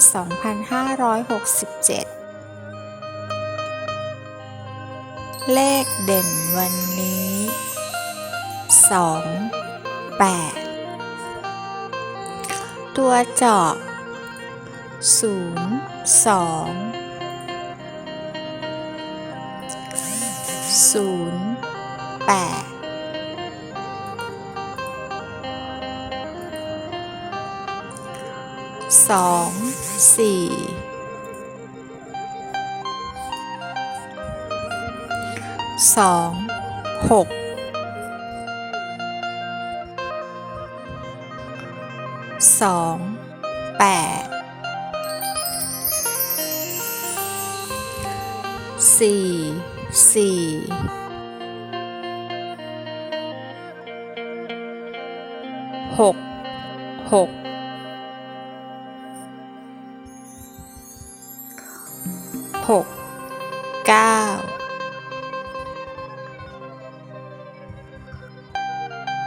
2567 เลขเด่นวันนี้ 2 8 ตัวเจาะ 0 2 0 8 สองสี่สองหกสองแปดสี่สี่หกหก กเก้า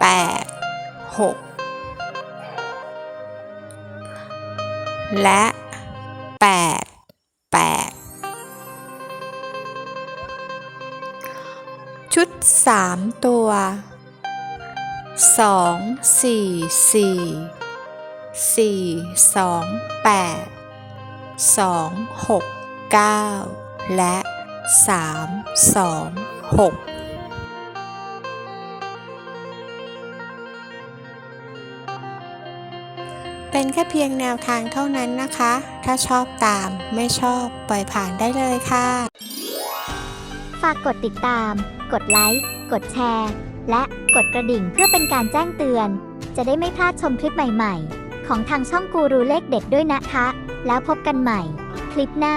แปดหกและแปดแปดชุดสามตัวสองสี่สี่สี่สองแปดสองหก เก้าและสามสองหกเป็นแค่เพียงแนวทางเท่านั้นนะคะ ถ้าชอบตามไม่ชอบปล่อยผ่านได้เลยค่ะ ฝากกดติดตาม กดไลค์ กดแชร์ และกดกระดิ่งเพื่อเป็นการแจ้งเตือน จะได้ไม่พลาดชมคลิปใหม่ๆ ของทางช่องกูรูเลขเด็ดด้วยนะคะ แล้วพบกันใหม่ คลิปหน้า